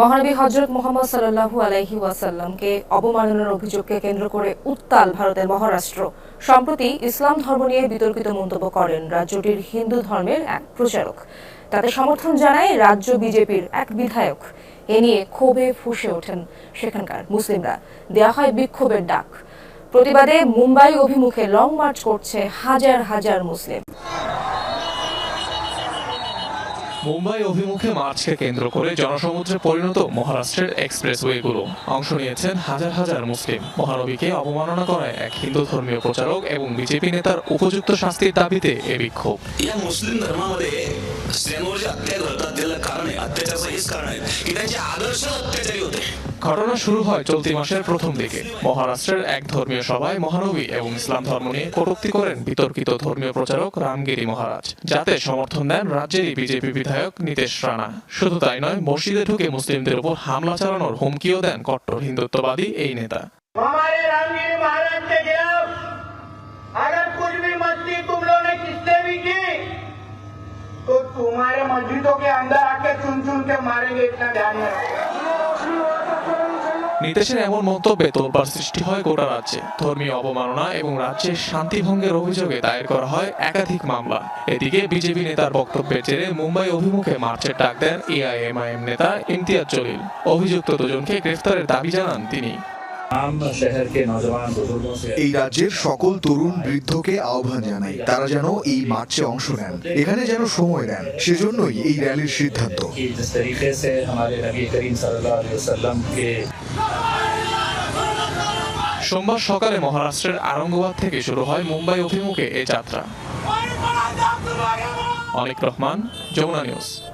মহানবী হজরত মোহাম্মদ সাল্লাহু আলাইহি ওয়াসাল্লামকে অবমাননার অভিযোগকে কেন্দ্র করে উত্তাল ভারতের মহারাষ্ট্র। সম্প্রতি ইসলাম ধর্ম নিয়ে বিতর্কিত মন্তব্য করেন রাজ্যটির হিন্দু ধর্মের এক প্রচারক। তাতে সমর্থন জানায় রাজ্য বিজেপির এক বিধায়ক। এ নিয়ে ক্ষোভে ফুঁসে ওঠেন সেখানকার মুসলিমরা। দেয়া হয় বিক্ষোভের ডাক। প্রতিবাদে মুম্বাই অভিমুখে লং মার্চ করছে হাজার হাজার মুসলিম। মুম্বাই অভিমুখে মার্চকে কেন্দ্র করে জনসমুদ্রে পরিণত মহারাষ্ট্রের এক্সপ্রেসওয়েগুলো অংশ নিয়েছেন হাজার হাজার মুসলিম মহানবীকে অবমাননা করায় এক হিন্দু ধর্মীয় প্রচারক এবং বিজেপি নেতার উপযুক্ত শাস্তির দাবিতে এ বিক্ষোভ या मुस्लिम धर्मामध्ये स्त्रियांवर जे अत्याचार घडतात त्याला कारण आहे अत्याचाराचं हेच कारण आहे की त्यांचे आदर्श अत्याचारी होते ঘটনা শুরু হয় চলতি মাসের প্রথম দিকে মহারাষ্ট্রের এক ধর্মীয় সভায় মহানবী এবং ইসলাম ধর্ম নিয়ে কটূক্তি করেন বিতর্কিত ধর্মীয় প্রচারক রামগিরি মহারাজ যাতে সমর্থন দেন রাজ্যেরই বিজেপি বিধায়ক নীতিশ রানা শুধু তাই নয় মসজিদে ঢুকে মুসলিমদের উপর হামলা চালানোর হুমকিও দেন কট্টর হিন্দুত্ববাদী এই নেতা हमारे रामगिरी महाराज के खिलाफ अगर कुछ भी मस्ती तुम लोगों ने किसने भी की तो तुम्हारे मस्जिदों के अंदर आके चुन चुन के मारेंगे इतना ध्यान में रखो নিতেশের এমন মন্তব্যে তোলপাড় সৃষ্টি হয় গোটা রাজ্যে। ধর্মীয় অবমাননা এবং রাজ্যের শান্তিভঙ্গের অভিযোগে দায়ের করা হয় একাধিক মামলা। এদিকে বিজেপি নেতার বক্তব্যের জেরে মুম্বাই অভিমুখে মার্চের ডাক দেন এআইএমআইএম নেতা ইমতিয়াজ জলিল। অভিযুক্ত দুজনকে গ্রেফতারের দাবি জানান তিনি। এই রাজ্যের সকল তরুণ বৃদ্ধকে আহ্বান জানাই। তারা যেন এই মার্চে অংশ নেন। এখানে যেন সময় নেন সেজন্যই এই র্যালির সিদ্ধান্ত। সোমবার সকালে মহারাষ্ট্রের আরঙ্গবাদ থেকে শুরু হয় মুম্বাই অভিমুখে এ যাত্রা। অনেক রহমান, যমুনা নিউজ।